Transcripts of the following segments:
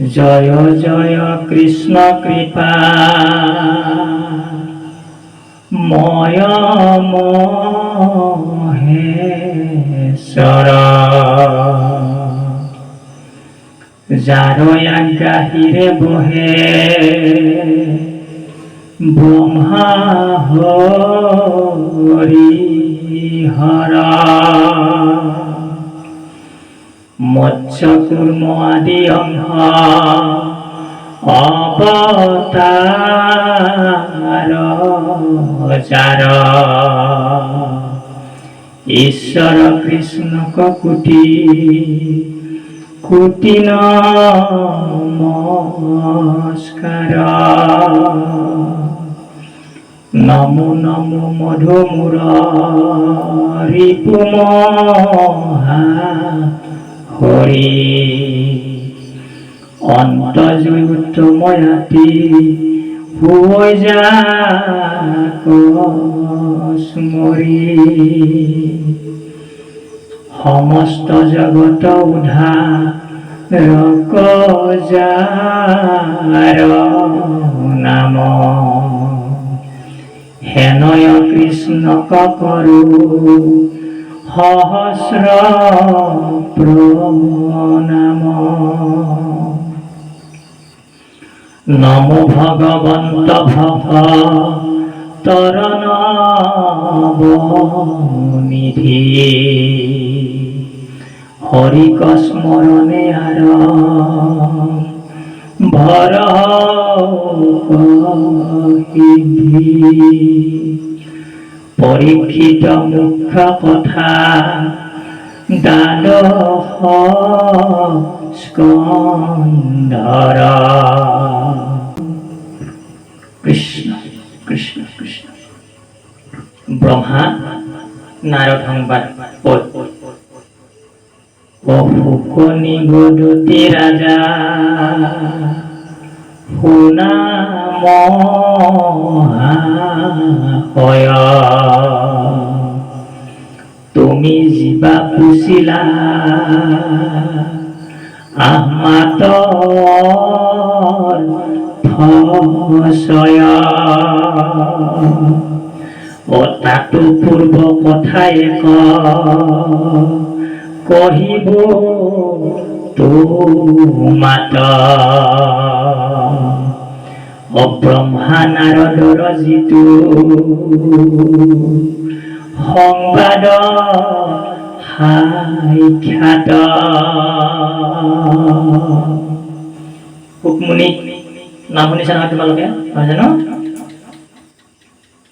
জয় জয় কৃষ্ণ কৃপা। ময় মহেশ্বর যার আজ্ঞাহিরে বহে ব্রহ্মা হরি হরা। মৎস্য কুর্ম আদি অংশ অবতার ঈশ্বর কৃষ্ণ কুটি কুটি নমস্কার। নমো নমো মধুমুর রিপুমহা হরি। অন্তর্যুক্তময়াতি হৈ যাক স্মৰি সমস্ত জগত উধাৰক যাৰ নাম। হেনয় কৃষ্ণক কৰো সহস্র প্রণাম নম ভগবন্ত ভব তরণ নিধি হরিক স্মরণে আর ভর পরীক্ষিত মুখ্য কথা, দ্বাদশ স্কন্ধর কৃষ্ণ কৃষ্ণ কৃষ্ণ। ব্রহ্মা নারদ সংবাদ পদ অহুকনি গদুতি রাজা শুনা মহাশয় তুমি আমাত ফসয় ও তাতো পূর্ব কথাই কহিব তো। মাত অব্ৰহ্মা নাৰদৰ যিটো সংবাদ সাক্ষাত শুকমুনি নাম শুনিছা নহয় তোমালোকে? নহয় জানো?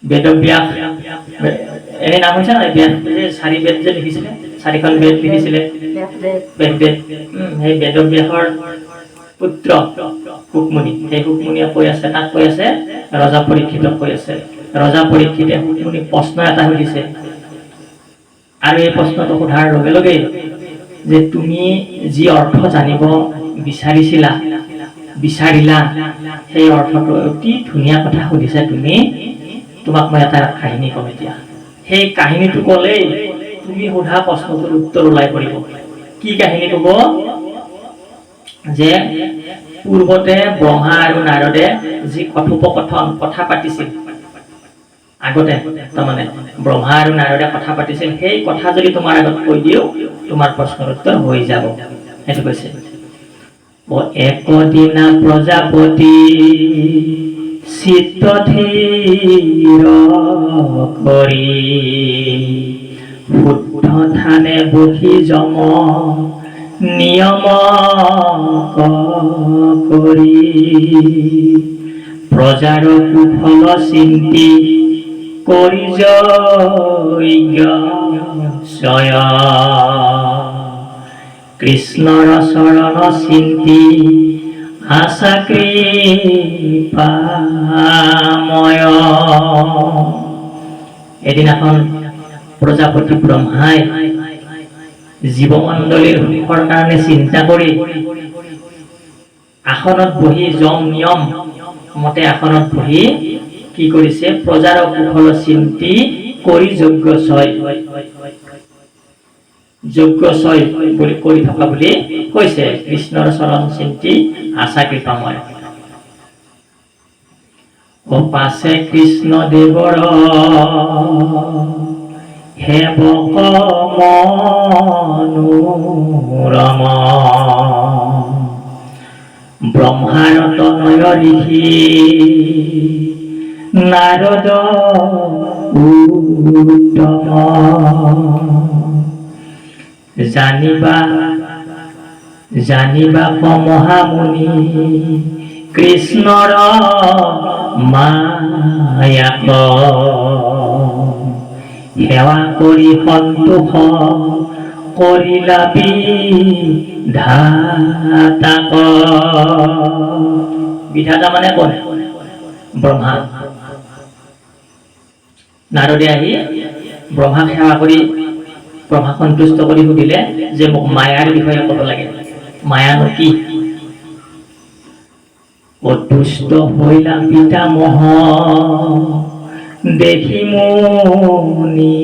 বেদব্যাস। এনে নাম শুনিছা নহয়? ব্যাস চাৰি বেদ যে লিখিছিলে চাৰিখন বেদ লিখিছিলে। বেদ বেদ। সেই বেদব্যাসৰ পুত্ৰ শুকমুনি সেই শুকমুনিয়ে কৈ আছে, তাক কৈ আছে, ৰজা পৰীক্ষিতক কৈ আছে। ৰজা পৰীক্ষিতে শুকমুনিক প্ৰশ্ন এটা সুধিছে আৰু এই প্ৰশ্নটো সোধাৰ লগে লগে যে তুমি যি অৰ্থ জানিব বিচাৰিছিলা, বিচাৰিলা, সেই অৰ্থটো অতি ধুনীয়া কথা সুধিছা তুমি। তোমাক মই এটা কাহিনী ক'ম এতিয়া। সেই কাহিনীটো ক'লেই তুমি সোধা প্ৰশ্নটোৰ উত্তৰ ওলাই পৰিব। কি কাহিনী ক'ব? যে পূৰ্বতে ব্ৰহ্মা আৰু নাৰদে যি কথোপকথন, কথা পাতিছিল, আগতে তাৰমানে ব্ৰহ্মা আৰু নাৰদে কথা পাতিছিল, সেই কথা যদি তোমাৰ আগত কৈ দিওঁ, তোমাৰ প্ৰশ্নৰ উত্তৰ হৈ যাব। সেইটো কৈছে। একদিনা প্ৰজাপতি চিত্ত থিৰ কৰি শুদ্ধ থানে বহি যম নিয়ম কৰি প্ৰজাৰ কুফল চিন্তি কৰি কৃষ্ণৰ চৰণ চিন্তি আশা কৃপাময়। এদিনাখন প্ৰজাপতি ব্ৰহ্মাই জীৱমণ্ডলীৰ সুখৰ কাৰণে চিন্তা কৰি আসনত বহি যম নিয়ম মতে আসনত বহি কি কৰিছে? প্ৰজাৰ কুশল চিন্তি কৰি যোগ্য ছয়। যজ্ঞশয় বুলি কৰি থকা বুলি কৈছে। কৃষ্ণৰ চৰণ চিন্তি, আশা কৃপাময়। ও পাছে কৃষ্ণ দেৱৰ সেৱক মনোৰম ব্ৰহ্মাৰত নয় ঋষি নাৰদ উত্তম। জানিবা জানিবা মহামুনি কৃষ্ণৰ মায়াক সেৱা কৰি সন্তোষ কৰিলা বিধাতাক বিধাতা মানে ব্ৰহ্মা নাৰদে আহি ব্ৰহ্মাক সেৱা কৰি ব্ৰহ্মাক সন্তুষ্ট কৰি সুধিলে যে মোক মায়াৰ বিষয়ে ক'ব লাগে। মায়ানো কি? অতুষ্ট হইলা পিতামহ। দেখি মুনি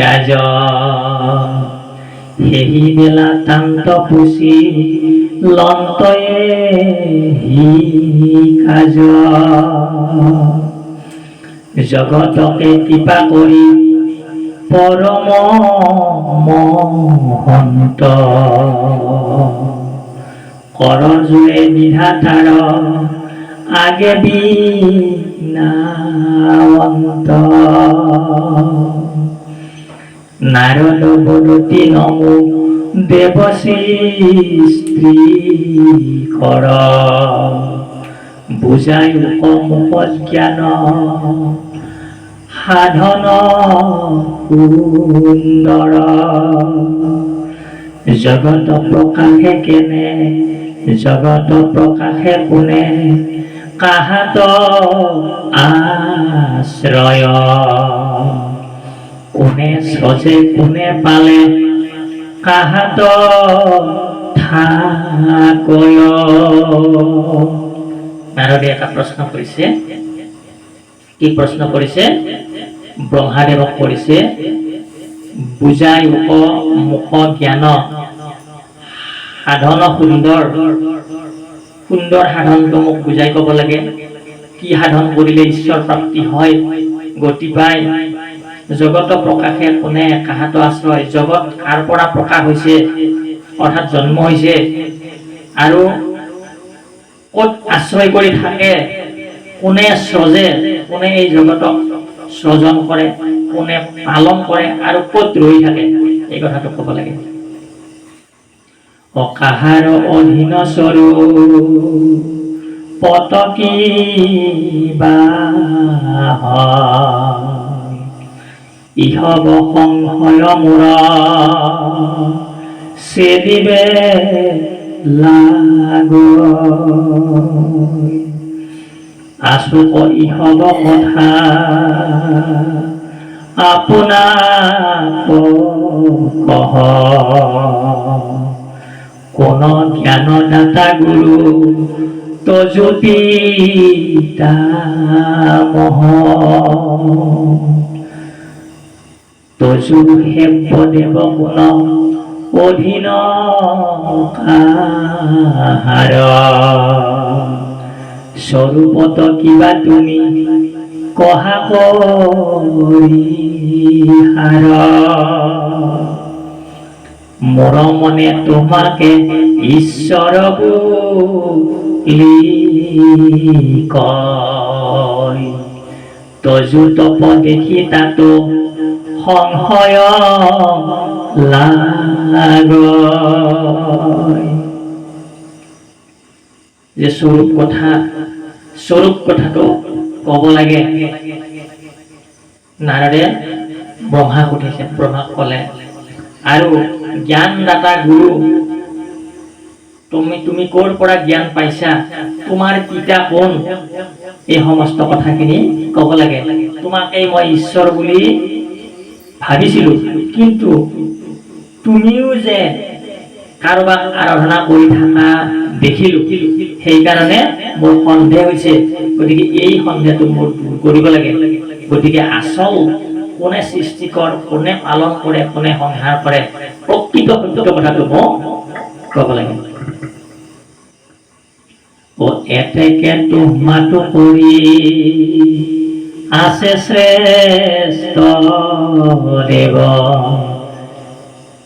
ৰাজ সেই বেলা তান্ত পুচি লন্তয়ে কাজ। জগতকে কৃপা কৰি পৰম মহন্ত। কৰৰ জোৰে বিধাতাৰ আগে বিনাৱন্ত নাৰদ বদতি নমো দেৱশ্ৰী স্ত্ৰী কৰ বুজাই উপমুখত জ্ঞান সাধন সুন্দৰ জগত প্ৰকাশে কেনে, জগত প্ৰকাশে কোনে কাহাত আশ্ৰয় কোনে সজে, কোনে পালে? কাহাত থাকয় নাৰদে এটা প্ৰশ্ন কৰিছে কি প্ৰশ্ন কৰিছে ব্ৰহ্মাদেৱক কৰিছে বুজাই উপ মুখ জ্ঞান, সাধন সুন্দৰ সুন্দৰ সাধনটো মোক বুজাই ক'ব লাগে। কি সাধন কৰিলে ঈশ্বৰ প্ৰাপ্তি হয়, গতি পায়? জগত প্ৰকাশে কোনে কাহাত আশ্ৰয়? জগত কাৰ পৰা প্ৰকাশ হৈছে? অৰ্থাৎ জন্ম হৈছে। আৰু ক'ত আশ্ৰয় কৰি থাকে? কোনে স্ৰজে? কোনে এই জগতক স্ৰজন কৰে? কোনে পালন কৰে? আৰু ক'ত ৰৈ থাকে? এই কথাটো ক'ব লাগে। অকাহাৰ অধীন স্বৰূপ পতকী ইহব সংশয় মূৰ চেদিবে লাগো আশোক ইহব কথা আপোনাক কহ। কোন জ্ঞানদাতা গুৰু তজুতি মহ তজু হেব্য দেৱ গুণ অধীন কাহাৰ স্বৰূপত কিবা তুমি কহা কৰিহাৰ মৰমনে তোমাকে ঈশ্বৰ বুলি কয় তজু তপ দেখি তাতো সংশয় লাগয়। যে স্বৰূপ কথা স্বৰূপ কথাটো ক'ব লাগে। নাৰদে ব্ৰহ্মাক সুধিছে ব্ৰহ্মাক ক'লে। আৰু জ্ঞানদাতা গুৰু। তুমি তুমি ক'ৰ পৰা জ্ঞান পাইছা? তোমাৰ পিতা কোন? এই সমস্ত কথাখিনি ক'ব লাগে। তোমাকেই মই ঈশ্বৰ বুলি ভাবিছিলো। কিন্তু তুমিও যে কাৰোবাক আৰাধনা কৰি থকা দেখিলো, সেইকাৰণে মোৰ সন্দেহ হৈছে। গতিকে এই সন্দেহটো মোৰ দূৰ কৰিব লাগে। গতিকে আচল কোনে সৃষ্টি কৰ কোনে পালন কৰে, কোনে সংহাৰ কৰে, প্ৰকৃত সত্য কথাটো মোক ক'ব ও এতেকে তোমাটো কৰি আছে শ্ৰেষ্ঠ দেৱ।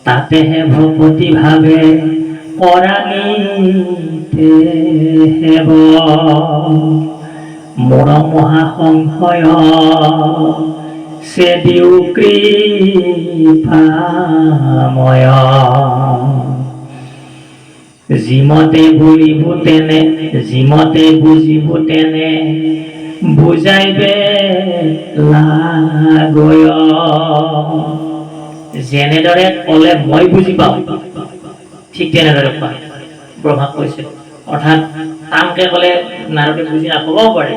তাতেহে ভূপতি ভাবে কৰাণীতে হেব। মোৰ মহাসংশয় সে কৃপাময়। জিমতে বুলিব তেনে, জিমতে বুজিব তেনে বুজাইবে লাগয়। যেনেদৰে ক'লে মই বুজি পাওঁ, ঠিক তেনেদৰে কোৱা ব্ৰহ্মাক কৈছে, অৰ্থাৎ টানকে ক'লে নাৰদে বুজি নাপাবও পাৰে।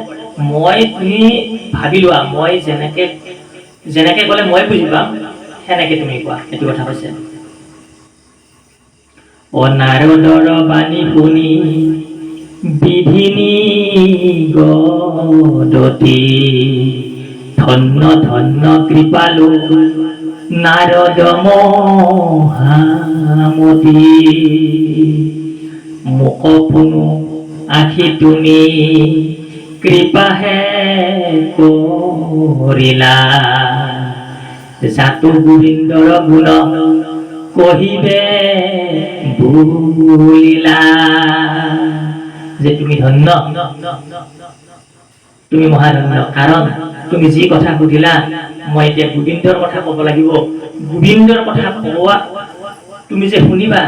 মই তুমি ভাবি লোৱা, মই যেনেকে যেনেকে ক'লে মই বুজি পাম সেনেকে তুমি কোৱা সেইটো কথা কৈছে। ও নাৰদৰ বাণী শুনি বিধিনী গদতি, ধন্য ধন্য কৃপালু নাৰদ মহামতি। মোক পুনু আখি তুমি কৃপাহে কৰিলা জাতু গোবিন্দৰ গুণ কহিবে বুলিলা যে তুমি ধন্য, তুমি মহাধন্য, কাৰণ তুমি যি কথা সুধিলা, মই এতিয়া গোবিন্দৰ কথা ক'ব লাগিব। গোবিন্দৰ কথা কোৱা, তুমি যে শুনিবা,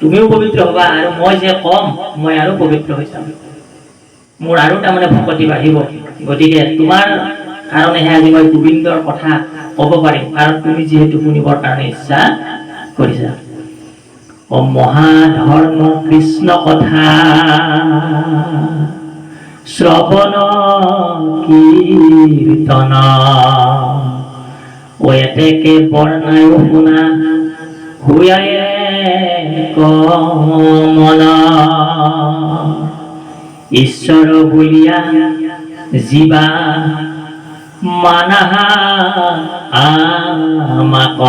তুমিও পবিত্ৰ হ'বা আৰু মই যে কম, মই আৰু পবিত্ৰ হৈ যাম। মোৰ আৰু তাৰমানে ভকতি বাঢ়িব। গতিকে তোমাৰ কাৰণেহে আজি মই গোবিন্দৰ কথা ক'ব পাৰিম, কাৰণ তুমি যিহেতু শুনিবৰ কাৰণে ইচ্ছা কৰিছা। ও মহাধৰ্ম কৃষ্ণ কথা। শ্ৰৱণ কীৰ্তন। এতেকে বৰ্ণায়ো শুনা। হুয়ায়ে কমন ঈশ্বৰ বুলিয়া জীৱা মানাহা আমাক।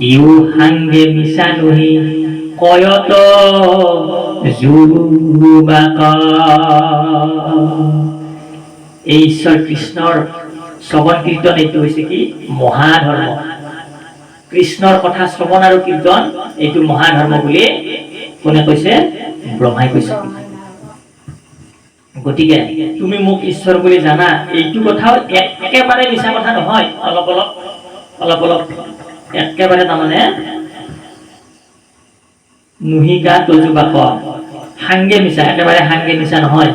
ইউ সাংগে মিছা নহি, কয়ত যুবাক। এই ঈশ্বৰ কৃষ্ণৰ শ্ৰৱণ কীৰ্তন এইটো হৈছে কি? মহাধৰ্ম। কৃষ্ণৰ কথা শ্ৰৱণ আৰু কীৰ্তন এইটো মহাধৰ্ম বুলি কোনে কৈছে? ব্ৰহ্মাই কৈছে। গতিকে তুমি মোক ঈশ্বৰ বুলি জানা, এইটো কথাও একেবাৰে মিছা কথা নহয়। অলপ অলপ অলপ অলপ। একেবাৰে তাৰমানে নুহিকা তজুবাক সাংগে মিছা, একেবাৰে সাংগে মিছা নহয়।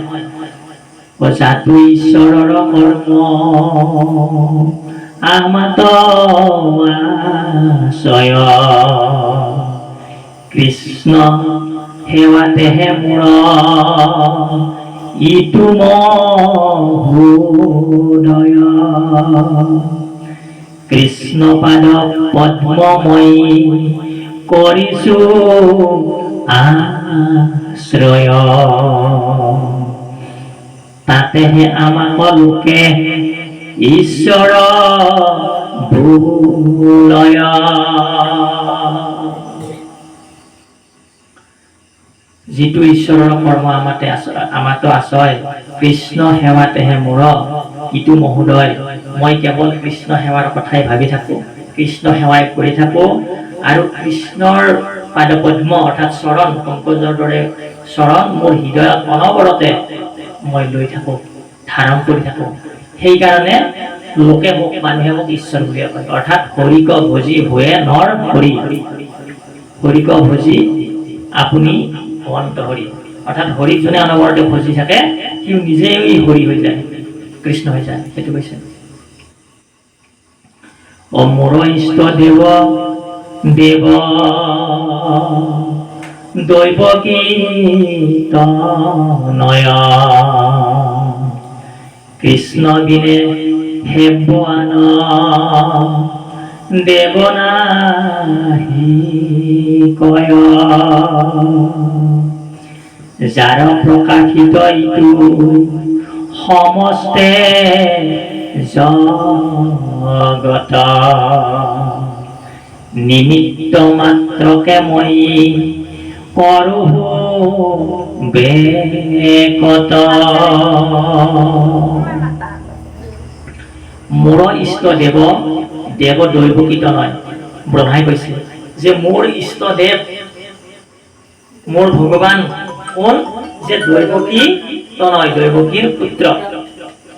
জাতু ঈশ্বৰৰ কৰ্ম আমাত আশ্ৰয়। কৃষ্ণ সেৱাতেহে মোৰ ইটো মহোদয়। কৃষ্ণ পাদ পদ্মময়ী কৰিছো আশ্ৰয় তাতেহে আমাক লোকে ঈশ্বৰ ভূলয়। যিটো ঈশ্বৰৰ কৰ্ম আমাতে আছ- আমাতো আছয়, কৃষ্ণ সেৱাতেহে মোৰ, ইটো মহোদয়, মই কেৱল কৃষ্ণ সেৱাৰ কথাই ভাবি থাকো। কৃষ্ণ সেৱাই কৰি থাকো আৰু কৃষ্ণৰ পাদপদ্ম অৰ্থাৎ চৰণ, পংকজৰ দৰে চৰণ মোৰ হৃদয়ত অনবৰতে মই লৈ থাকো, ধাৰণ কৰি থাকো। সেইকাৰণে লোকে মোক, মানুহে মোক ঈশ্বৰ বুলি কয়। অৰ্থাৎ হৰিক ভজি ভয়ে নৰ হৰি হৰিক ভজি, আপুনি অন্ত হৰি। অৰ্থাৎ হৰিক যোনে অনবৰতে ভজি থাকে, সিও নিজেই হৰি হৈ যায়। কৃষ্ণ হৈ যায়, সেইটো কৈছে। অ মোৰ ইষ্ট দেৱ দেৱ দৈৱ নয়। কৃষ্ণ বিনে দেৱনাহি কয়। যাৰ প্ৰকাশিত ইটো সমস্তে জগত। নিমিত্ত মাত্রকে মই করহ বেকত মোৰ ইষ্ট দেৱ দেৱ দৈৱকীত নয় ব্ৰহ্মাই কৈছে যে, মোৰ ইষ্ট দেৱ মোৰ ভগৱান কোন যে দৈৱকী তনয়? দৈৱকীৰ পুত্ৰ।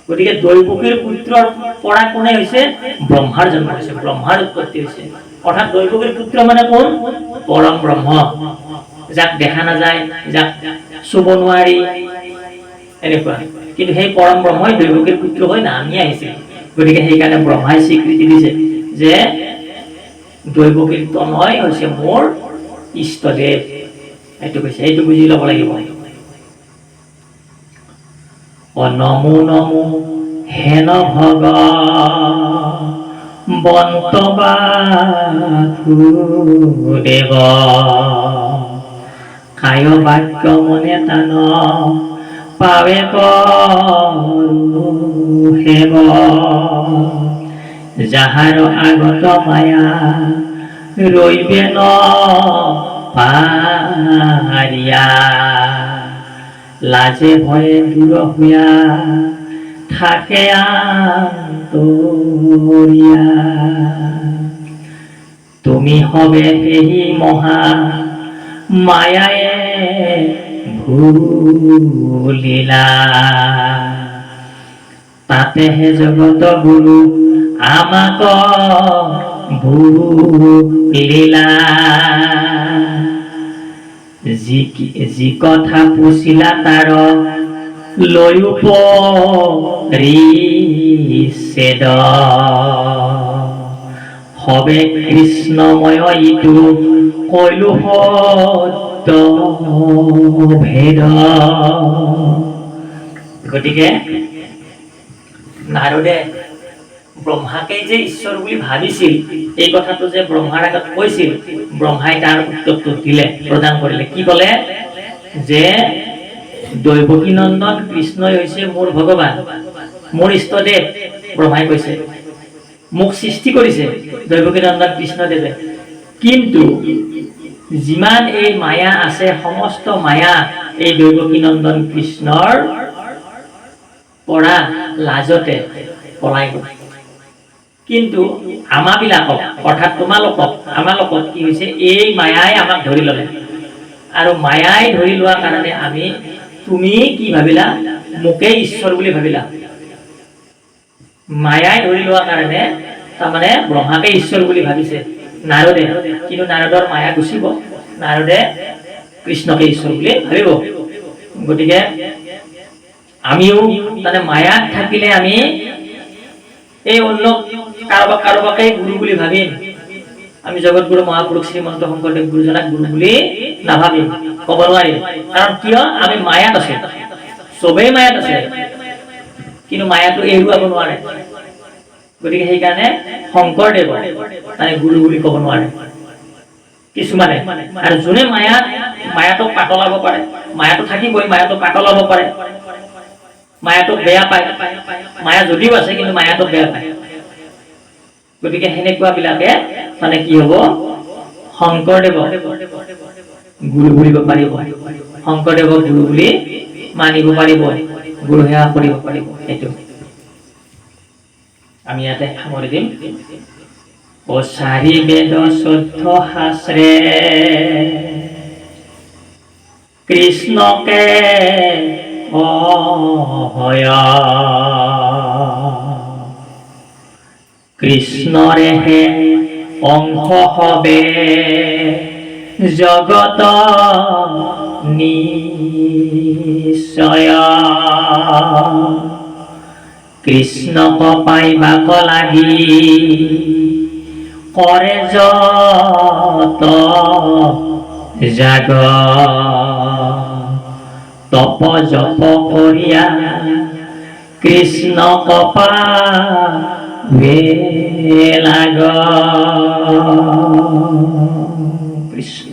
গতিকে দৈৱকীৰ পুত্ৰৰ পৰা কোনে হৈছে? ব্ৰহ্মাৰ জন্ম হৈছে। ব্ৰহ্মাৰ উৎপত্তি হৈছে। অৰ্থাৎ দৈৱকীৰ পুত্ৰ মানে কোন? পৰম ব্ৰহ্ম। যাক দেখা নাযায়, যাক চুব নোৱাৰি। এনেকুৱা। কিন্তু সেই পৰম ব্ৰহ্মই দৈৱকীৰ পুত্ৰ হৈ নামি আহিছিল গতিকে সেইকাৰণে ব্ৰহ্মাই স্বীকৃতি দিছে। যে দৈব দৈৱকীৰ তনয় হৈছে মোৰ ইষ্টদেৱ এইটো কৈছে এইটো বুজি ল'ব লাগিব। নমো নমো হেন ভগ বন্তবা দেৱ কায় বাক্য মনে তান পাবে কৰো যাহাৰ আগত মায়া ৰৈবে ন পারিয়া লাজে ভয়ে দূর হইয়া থাকে আন্তরিয়া। তুমি হবে এই মহা মায়ায়ে ভুলিলা। তাতেহে জগত গুরু আমাক ভুলিলা। যি যি কথা পুছিলা তাৰ লৈও পৰিছেদ হবে কৃষ্ণময় ইটো কৈলো ভেদ। গতিকে, নাৰদে ব্ৰহ্মাকেই যে ঈশ্বৰ বুলি ভাবিছিল, এই কথাটো যে ব্ৰহ্মাৰ আগত কৈছিল, ব্ৰহ্মাই তাৰ উত্তৰটো দিলে, প্ৰদান কৰিলে। কি ক'লে? যে দৈৱকী নন্দন কৃষ্ণই হৈছে মোৰ ভগৱান, মোৰ ইষ্টদেৱ, ব্ৰহ্মাই কৈছে। মোক সৃষ্টি কৰিছে দৈৱকী নন্দন কৃষ্ণদেৱে। কিন্তু যিমান এই মায়া আছে, সমস্ত মায়া এই দৈৱকী নন্দন কৃষ্ণৰ পৰা লাজতে পলাই গ'ল। কিন্তু আমাবিলাকক, অৰ্থাৎ তোমালোকক, আমালোকক কি হৈছে? এই মায়াই আমাক ধৰি ল'লে। আৰু মায়াই ধৰি লোৱাৰ কাৰণে আমি, তুমি কি ভাবিলা? মোকেই ঈশ্বৰ বুলি ভাবিলা। মায়াই ধৰি লোৱাৰ কাৰণে তাৰমানে ব্ৰহ্মাকে ঈশ্বৰ বুলি ভাবিছে। নাৰদে। কিন্তু নাৰদৰ মায়া গুচিব। নাৰদে কৃষ্ণকে ঈশ্বৰ বুলি ভাবিব। গতিকে আমিও মানে মায়াত থাকিলে আমি এই অন্য কাৰোবাক কাৰোবাকেই গুৰু বুলি ভাবিম আমি জগতগুৰু মহাপুৰুষ শ্ৰীমন্ত শংকৰদেৱ গুৰুজনাক গুৰু বুলি নাভাবিম ক'ব নোৱাৰিম কাৰণ কিয় আমি মায়াত আছো। চবেই মায়াত আছে। কিন্তু মায়াটো এৰুৱাব নোৱাৰে। গতিকে সেইকাৰণে শংকৰদেৱ মানে গুৰু বুলি ক'ব নোৱাৰে। কিছুমানে। আৰু যোনে মায়াত মায়াটোক পাতলাব পাৰে মায়াটো থাকিবই মায়াটো পাতলাব পাৰে। মায়াটোক বেয়া পায়। মায়া যদিও আছে, কিন্তু মায়াটোক বেয়া পায়। গতিকে সেনেকুৱা বিলাকে মানে কি হব? শংকৰদেৱক গুৰু বুলিব পাৰিব। শংকৰদেৱক গুৰু বুলি মানিব পাৰিব। গুৰু সেৱা কৰিব পাৰিব। সেইটো। আমি ইয়াতে সামৰি দিম। ও চাৰি বেদ চৈধ্য শাস্ত্ৰে কৃষ্ণকে হয়। কৃষ্ণৰেহে অংশ হবে। জগত নিশ্চয় কৃষ্ণক পাইবাক লাগি। কৰে যত জাগ। তপ জপ কৰিয়া কৃষ্ণ কপা লাগ কৃষ্ণ।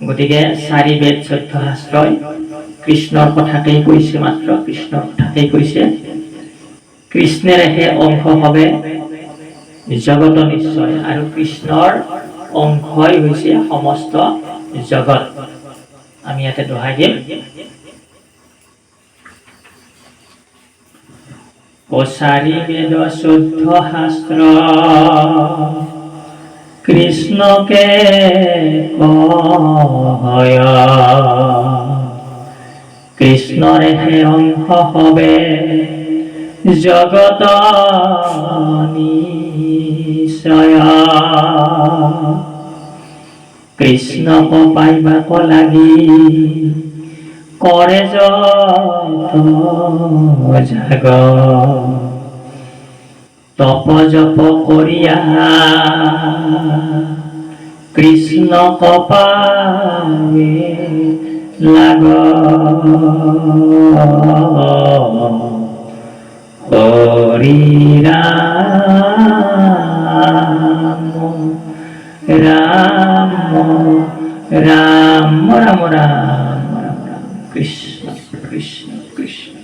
গতিকে চাৰি বেদ চৈধ্য শাস্ত্ৰই কৃষ্ণৰ কথাকেই কৈছে মাত্ৰ, কৃষ্ণৰ কথাকেই কৈছে। কৃষ্ণেৰেহে অংশ হবে জগত নিশ্চয় আৰু কৃষ্ণৰ অংশই হৈছে সমস্ত জগত। আমি ইয়াতে দোহাই দিম। কছাৰী বেদ চৌধ্য শাস্ত্ৰ কৃষ্ণকে কয়, কৃষ্ণৰে হে অংশ হবে জগত নিশ্চয়। কৃষ্ণক পাইবাক লাগি কৰে যত জাগ। তপ জপ করিয়া কৃষ্ণ কপাবে লাগ। হরি রাম। রাম রাম রাম রাম রাম, কৃষ্ণ কৃষ্ণ কৃষ্ণ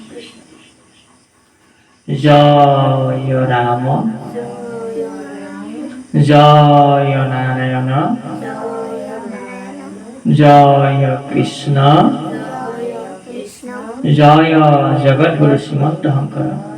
জয় রাম। জয় নারায়ণ। জয় কৃষ্ণ। জয় জগৎগুরু শ্রীমন্ত শঙ্কর